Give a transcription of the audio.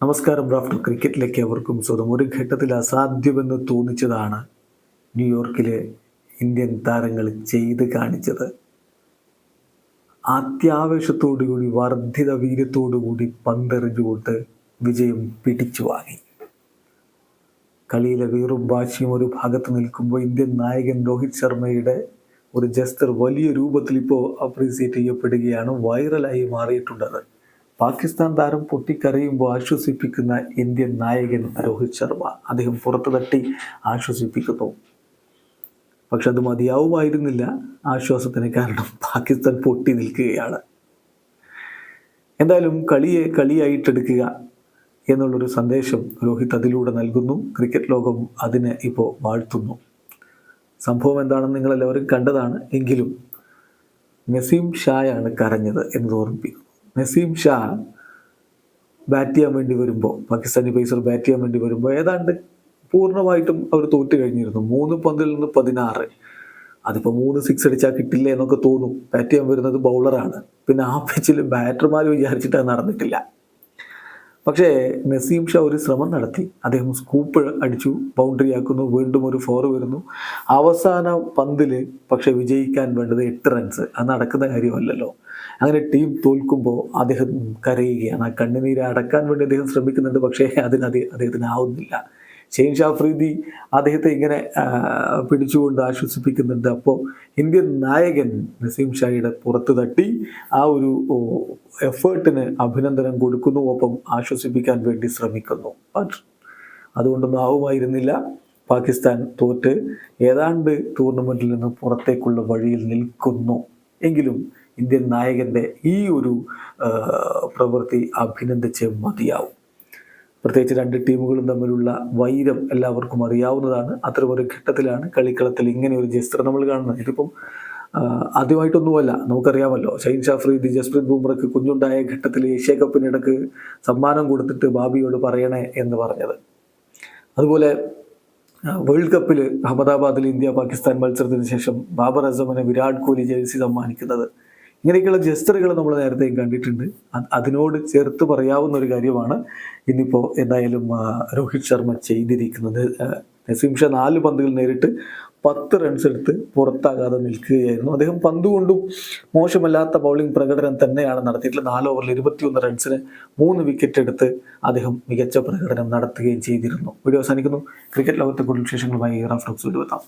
നമസ്കാരം. റാഫ്റ്റർ ക്രിക്കറ്റിലേക്ക് അവർക്കും സ്വന്തം ഒരു ഘട്ടത്തിൽ അസാധ്യമെന്ന് തോന്നിച്ചതാണ് ന്യൂയോർക്കിലെ ഇന്ത്യൻ താരങ്ങൾ ചെയ്ത് കാണിച്ചത്. അത്യാവേശത്തോടുകൂടി വർദ്ധിത വീര്യത്തോടുകൂടി പന്തെറിഞ്ഞുകൊണ്ട് വിജയം പിടിച്ചു വാങ്ങി. കളിയിലെ വീറും വാശിയും ഒരു ഭാഗത്ത് നിൽക്കുമ്പോൾ ഇന്ത്യൻ നായകൻ രോഹിത് ശർമ്മയുടെ ഒരു ജസ്റ്റർ വലിയ രൂപത്തിൽ ഇപ്പോൾ അപ്രീസിയേറ്റ് ചെയ്യപ്പെടുകയാണ് വൈറലായി മാറിയിട്ടുള്ളത് പാകിസ്ഥാൻ താരം പൊട്ടിക്കരയുമ്പോൾ ആശ്വസിപ്പിക്കുന്ന ഇന്ത്യൻ നായകൻ രോഹിത് ശർമ്മ അദ്ദേഹം പുറത്തു തട്ടി ആശ്വസിപ്പിക്കുന്നു. പക്ഷെ അത് മതിയാവുമായിരുന്നില്ല. ആശ്വാസത്തിന് കാരണം പാകിസ്ഥാൻ പൊട്ടി നിൽക്കുകയാണ്. എന്തായാലും കളിയെ കളിയായിട്ടെടുക്കുക എന്നുള്ളൊരു സന്ദേശം രോഹിത് അതിലൂടെ നൽകുന്നു. ക്രിക്കറ്റ് ലോകം അതിനെ ഇപ്പോൾ വാഴ്ത്തുന്നു. സംഭവം എന്താണെന്ന് നിങ്ങളെല്ലാവരും കണ്ടതാണ്. എങ്കിലും നസീം ഷായാണ് കരഞ്ഞത് എന്ന് ഓർമ്മിപ്പിക്കുന്നു. നസീം ഷാ ബാറ്റ് ചെയ്യാൻ വേണ്ടി വരുമ്പോൾ പാകിസ്ഥാനി പേസർ ബാറ്റ് ചെയ്യാൻ വേണ്ടി വരുമ്പോൾ ഏതാണ്ട് പൂർണമായിട്ടും അവർ തോറ്റു കഴിഞ്ഞിരുന്നു. മൂന്ന് പന്തിൽ നിന്ന് പതിനാറ്. അതിപ്പോൾ മൂന്ന് സിക്സ് അടിച്ചാൽ കിട്ടില്ല എന്നൊക്കെ തോന്നും. ബാറ്റ് ചെയ്യാൻ വരുന്നത് ബൗളറാണ് പിന്നെ ആ പിച്ചിൽ ബാറ്റർമാർ വിചാരിച്ചിട്ട് അത് നടന്നിട്ടില്ല. പക്ഷേ നസീം ഷാ ഒരു ശ്രമം നടത്തി. അദ്ദേഹം സ്കൂപ്പ് അടിച്ചു ബൗണ്ടറി ആക്കുന്നു വീണ്ടും ഒരു ഫോർ വരുന്നു. അവസാന പന്തിൽ പക്ഷെ വിജയിക്കാൻ വേണ്ടത് എട്ട് റൺസ് അത് നടക്കുന്ന കാര്യമല്ലല്ലോ. അങ്ങനെ ടീം തോൽക്കുമ്പോൾ അദ്ദേഹം കരയുകയാണ്. ആ കണ്ണുനീര് അടക്കാൻ വേണ്ടി അദ്ദേഹം ശ്രമിക്കുന്നുണ്ട് പക്ഷേ അതിന് അതി അദ്ദേഹത്തിന് ആവുന്നില്ല. ഷെയ്ൻ ഷാഫ്രീദി അദ്ദേഹത്തെ ഇങ്ങനെ പിടിച്ചുകൊണ്ട് ആശ്വസിപ്പിക്കുന്നുണ്ട്. അപ്പോൾ ഇന്ത്യൻ നായകൻ നസീം ഷായുടെ പുറത്ത് തട്ടി ആ ഒരു എഫേർട്ടിന് അഭിനന്ദനം കൊടുക്കുന്നു. ഒപ്പം ആശ്വസിപ്പിക്കാൻ വേണ്ടി ശ്രമിക്കുന്നു. അതുകൊണ്ടൊന്നും ആവുമായിരുന്നില്ല. പാകിസ്ഥാൻ തോറ്റ് ഏതാണ്ട് ടൂർണമെന്റിൽ നിന്ന് പുറത്തേക്കുള്ള വഴിയിൽ നിൽക്കുന്നു. എങ്കിലും ഇന്ത്യൻ നായകന്റെ ഈ ഒരു പ്രവൃത്തി അഭിനന്ദിച്ച് മതിയാവും. പ്രത്യേകിച്ച് രണ്ട് ടീമുകളും തമ്മിലുള്ള വൈരം എല്ലാവർക്കും അറിയാവുന്നതാണ്. അത്തരമൊരു ഘട്ടത്തിലാണ് കളിക്കളത്തിൽ ഇങ്ങനെ ഒരു ജസ്റ്റർ നമ്മൾ കാണുന്നത്. ഇതിപ്പം ആദ്യമായിട്ടൊന്നുമല്ല നമുക്കറിയാമല്ലോ. ഷൈൻ ഷാഫ്രീദ് ജസ്പ്രീത് ബുംറയ്ക്ക് കുഞ്ഞുണ്ടായ ഘട്ടത്തിൽ ഏഷ്യ കപ്പിനിടക്ക് സമ്മാനം കൊടുത്തിട്ട് ബാബിയോട് പറയണേ എന്ന് പറഞ്ഞത്. അതുപോലെ വേൾഡ് കപ്പിൽ അഹമ്മദാബാദിൽ ഇന്ത്യ പാകിസ്ഥാൻ മത്സരത്തിന് ശേഷം ബാബർ അസമിന് വിരാട് കോഹ്ലി ജേഴ്സി സമ്മാനിക്കുന്നത് ഇങ്ങനെയൊക്കെയുള്ള ജസ്റ്ററുകൾ നമ്മൾ നേരത്തെയും കണ്ടിട്ടുണ്ട്. അതിനോട് ചേർത്ത് പറയാവുന്ന ഒരു കാര്യമാണ്. ഇന്നിപ്പോൾ എന്തായാലും രോഹിത് ശർമ്മ ചെയ്തിരിക്കുന്നത് നസീം നാല് പന്തുകൾ നേരിട്ട് പത്ത് റൺസ് എടുത്ത് പുറത്താകാതെ നിൽക്കുകയായിരുന്നു. അദ്ദേഹം പന്തുകൊണ്ടും മോശമല്ലാത്ത ബൗളിംഗ് പ്രകടനം തന്നെയാണ് നടത്തിയിട്ടുള്ളത്. നാല് ഓവറിൽ ഇരുപത്തിയൊന്ന് റൺസിന് മൂന്ന് വിക്കറ്റ് എടുത്ത് അദ്ദേഹം മികച്ച പ്രകടനം നടത്തുകയും ചെയ്തിരുന്നു. വീഡിയോ അവസാനിക്കുന്നു. ക്രിക്കറ്റ് ലോകത്തെ കൂടുതൽ വിശേഷങ്ങളുമായി റാഫ്ലോക്സ് വീഡിയോ എത്താം.